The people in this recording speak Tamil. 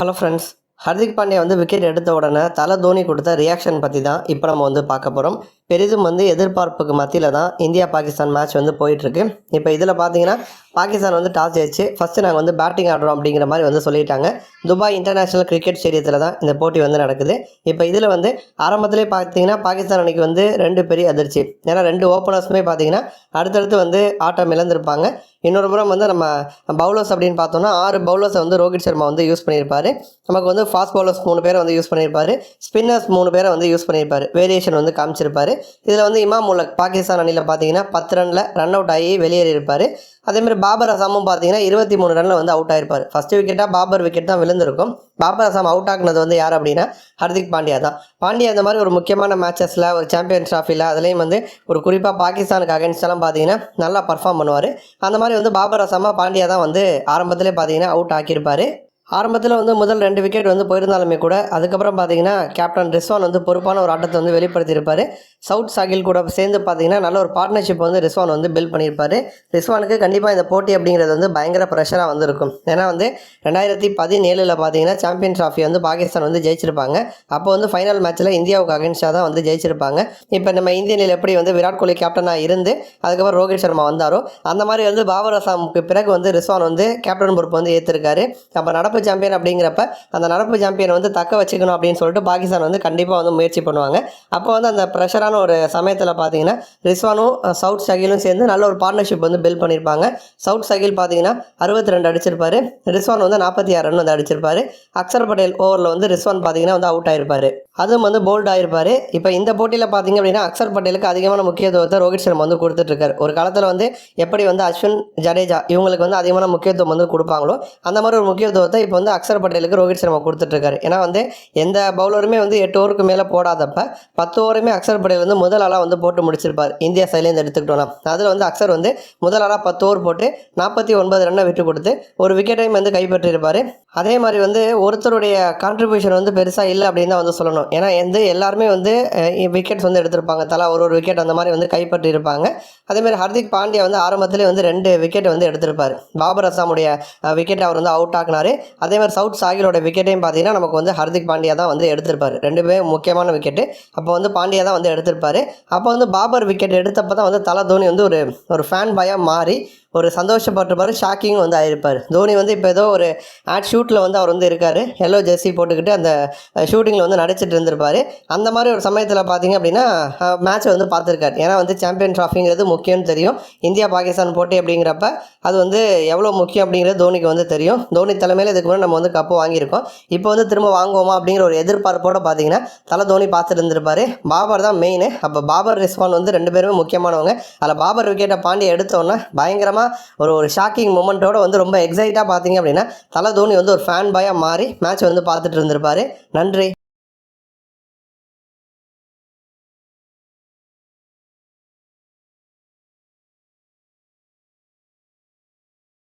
ஹலோ ஃப்ரெண்ட்ஸ் ஹர்திக் பாண்டியா வந்து விக்கெட் எடுத்த உடனே தலை தோனி கொடுத்த ரியாக்ஷன் பற்றி தான் இப்போ நம்ம வந்து பார்க்க போகிறோம் பெரிதும் வந்து எதிர்பார்ப்புக்கு மத்தியில் தான் இந்தியா பாகிஸ்தான் மேட்ச் வந்து போயிட்டுருக்கு. இப்போ இதில் பார்த்தீங்கன்னா பாகிஸ்தான் வந்து டாஸ் ஜெயிச்சு ஃபஸ்ட்டு நாங்கள் வந்து பேட்டிங் ஆடுறோம் அப்படிங்கிற மாதிரி வந்து சொல்லிட்டாங்க. துபாய் இன்டர்நேஷ்னல் கிரிக்கெட் ஸ்டேடியத்தில் தான் இந்த போட்டி வந்து நடக்குது. இப்போ இதில் வந்து ஆரம்பத்திலே பார்த்தீங்கன்னா பாகிஸ்தான் அன்னைக்கு வந்து ரெண்டு பெரிய அதிர்ச்சி. ஏன்னா ரெண்டு ஓப்பனர்ஸுமே பார்த்தீங்கன்னா அடுத்தடுத்து வந்து ஆட்டம் இழந்திருப்பாங்க. இன்னொரு புறம் வந்து நம்ம பவுலர்ஸ் அப்படின்னு பார்த்தோம்னா ஆறு பவுலர்ஸை வந்து ரோஹித் சர்மா வந்து யூஸ் பண்ணியிருப்பார். நமக்கு வந்து ஃபாஸ்ட் பவுலர்ஸ் மூணு பேரை வந்து யூஸ் பண்ணியிருப்பார். ஸ்பின்னர்ஸ் மூணு பேரை வந்து யூஸ் பண்ணியிருப்பார். வேரியேஷன் வந்து காமிச்சிருப்பார். இதில் வந்து இமாம் உலக் பாகிஸ்தான் அணியில் பார்த்தீங்கன்னா பத்து ரனில் ரன் அவுட் ஆகி வெளியேறி இருப்பார் அதேமாதிரி பாபர் அசாமும் பார்த்தீங்கன்னா இருபத்தி மூணு ரனில் வந்து அவுட் ஆயிருப்பார். ஃபஸ்ட்டு விக்கெட்டாக பாபர் விக்கெட் தான் விழுந்திருக்கும். பாபர் அசாம் அவுட் ஆக்குனது வந்து யார் அப்படின்னா ஹர்திக் பாண்டியா தான். பாண்டியா இந்த மாதிரி ஒரு முக்கியமான மேட்சஸில் ஒரு சாம்பியன் ட்ராஃபியில் அதுலேயும் வந்து ஒரு குறிப்பாக பாகிஸ்தானுக்கு அகேன்ஸ்டெல்லாம் பார்த்தீங்கன்னா நல்லா பர்ஃபார்ம் பண்ணுவார். அந்த மாதிரி வந்து பாபர் அசாமா பாண்டியா தான் வந்து ஆரம்பத்திலே பார்த்தீங்கன்னா அவுட் ஆக்கியிருப்பார். ஆரம்பத்தில் வந்து முதல் ரெண்டு விக்கெட் வந்து போயிருந்தாலுமே கூட அதுக்கப்புறம் பார்த்தீங்கன்னா கேப்டன் ரிஸ்வான் வந்து பொறுப்பான ஒரு ஆட்டத்தை வந்து வெளிப்படுத்தியிருப்பார். சவுத் சாகில் கூட சேர்ந்து பார்த்தீங்கன்னா நல்ல ஒரு பார்ட்னர்ஷிப் வந்து ரிஸ்வான் வந்து பில்ட் பண்ணியிருப்பார். ரிஸ்வானுக்கு கண்டிப்பாக இந்த போட்டி அப்படிங்கிறது வந்து பயங்கர ப்ரெஷராக வந்து இருக்கும் ஏன்னா வந்து ரெண்டாயிரத்தி பதினேழில் பார்த்தீங்கன்னா சாம்பியன் ட்ராஃபி வந்து பாகிஸ்தான் வந்து ஜெயிச்சிருப்பாங்க. அப்போ வந்து ஃபைனல் மேட்ச்சில் இந்தியாவுக்கு அகென்ஸ்டாக தான் வந்து ஜெயிச்சிருப்பாங்க. இப்போ நம்ம இந்திய அணியில் எப்படி வந்து விராட் கோலி கேப்டனாக இருந்து அதுக்கப்புறம் ரோஹித் சர்மா வந்தாரோ அந்த மாதிரி வந்து பாபர் அசாமுக்கு பிறகு வந்து ரிஸ்வான் வந்து கேப்டன் பொறுப்பு வந்து ஏற்றிருக்காரு அப்போ நடப்பு சாம்பியன் அப்படிங்கிறப்ப அந்த நடப்பு சாம்பியனை வந்து தக்க வச்சுக்கணும் அப்படின்னு சொல்லிட்டு பாகிஸ்தான் வந்து கண்டிப்பாக வந்து முயற்சி பண்ணுவாங்க. அப்போ வந்து அந்த ப்ரெஷரான ஒரு சமயத்தில் பார்த்தீங்கன்னா ரிஸ்வானும் சவுத் ஷகிலும் சேர்ந்து நல்ல ஒரு பார்ட்னர்ஷிப் வந்து பில்ட் பண்ணியிருப்பாங்க சவுத் ஷகில் பார்த்தீங்கன்னா அறுபத்தி ரெண்டு அடிச்சிருப்பாரு. ரிஸ்வான் வந்து நாற்பத்தி ஆறு ரன் வந்து அடிச்சிருப்பாரு. அக்ஷர் பட்டேல் ஓவரில் வந்து ரிஸ்வான் பார்த்தீங்கன்னா வந்து அவுட் ஆயிருப்பாரு. அதுவும் வந்து போல்ட் ஆயிருப்பாரு. இப்போ இந்த போட்டியில் பார்த்தீங்க அப்படின்னா அக்ஷர் பட்டேலுக்கு அதிகமான முக்கியத்துவத்தை ரோஹித் சர்மா வந்து கொடுத்துட்ருக்காரு. ஒரு காலத்தில் வந்து எப்படி வந்து அஸ்வின் ஜடேஜா இவங்களுக்கு வந்து அதிகமான முக்கியத்துவம் வந்து கொடுப்பாங்களோ அந்த மாதிரி ஒரு முக்கியத்துவத்தை இப்போ வந்து அக்சர் பட்டேலுக்கு ரோஹித் சர்மா கொடுத்துட்ருக்காரு. ஏன்னா வந்து எந்த பவுலருமே வந்து எட்டு ஓவருக்கு மேலே போடாதப்ப பத்து ஓவருமே அக்சர் பட்டேல் வந்து முதல் ஆளாக வந்து போட்டு முடிச்சிருப்பார். இந்தியா சைட்லேருந்து எடுத்துக்கிட்டோம்னா. அதில் வந்து அக்சர் வந்து முதல் ஆளாக பத்து ஓவர் போட்டு நாற்பத்தி ஒன்பது ரன்னை விட்டு கொடுத்து ஒரு விக்கெட்டையும் வந்து கைப்பற்றியிருப்பார். அதே மாதிரி வந்து ஒருத்தருடைய கான்ட்ரிபியூஷன் வந்து பெருசாக இல்லை அப்படின்னு தான் வந்து சொல்லணும். ஏன்னா எந்த எல்லாருமே வந்து விக்கெட்ஸ் வந்து எடுத்திருப்பாங்க. தலா ஒரு ஒரு விக்கெட் அந்த மாதிரி வந்து கைப்பற்றியிருப்பாங்க. அதேமாதிரி ஹர்திக் பாண்டியா வந்து ஆரம்பத்திலே வந்து ரெண்டு விக்கெட் வந்து எடுத்திருப்பார். பாபர் அசாமுடைய விக்கெட் அவர் வந்து அவுட் ஆக்குனாரு. அதே மாதிரி சவுத் சாகிலோட விக்கெட்டையும் பார்த்தீங்கன்னா நமக்கு வந்து ஹர்திக் பாண்டியா தான் வந்து எடுத்திருப்பார். ரெண்டுமே முக்கியமான விக்கெட்டு அப்போ வந்து பாண்டியா தான் வந்து எடுத்திருப்பார். அப்போ வந்து பாபர் விக்கெட் எடுத்தப்போ தான் வந்து தலை தோனி வந்து ஒரு ஒரு ஃபேன் பாயாக மாறி ஒரு சந்தோஷப்பட்டிருப்பார் ஷாக்கிங் வந்து ஆகிருப்பார் தோனி வந்து இப்போ ஏதோ ஒரு ஆட் ஷூட்டில் வந்து அவர் வந்து இருக்கார். எல்லோ ஜெர்சி போட்டுக்கிட்டு அந்த ஷூட்டிங்கில் வந்து நடிச்சிட்டு இருந்திருப்பார். அந்த மாதிரி ஒரு சமயத்தில் பார்த்தீங்க அப்படின்னா மேட்ச்சை வந்து பார்த்துருக்காரு. ஏன்னா வந்து சாம்பியன் ட்ராஃபிங்கிறது முக்கியம்னு தெரியும். இந்தியா பாகிஸ்தான் போட்டி அப்படிங்கிறப்ப அது வந்து எவ்வளோ முக்கியம் அப்படிங்கிறது தோனிக்கு வந்து தெரியும். தோனி தலைமையில் இதுக்கு முன்னாடி நம்ம வந்து கப்பு வாங்கியிருக்கோம். இப்போ வந்து திரும்ப வாங்குவோமா அப்படிங்கிற ஒரு எதிர்பார்ப்போடு பார்த்தீங்கன்னா தலை தோனி பார்த்துட்டு இருந்திருப்பாரு. பாபர் தான் மெயின் அப்போ பாபர் ரிஸ்வான் வந்து ரெண்டு பேருமே முக்கியமானவங்க. அதில் பாபர் விக்கெட்டை பாண்டி எடுத்தோன்னே பயங்கரமாக ஒரு ஒரு ஷாக்கிங் மூமெண்ட்டோட வந்து ரொம்ப எக்ஸைட்டாக பார்த்தீங்க அப்படின்னா தலை தோனி வந்து ஒரு ஃபேன் பாயாக மாறி மேட்ச் வந்து பார்த்துட்டு இருந்திருப்பாரு. நன்றி.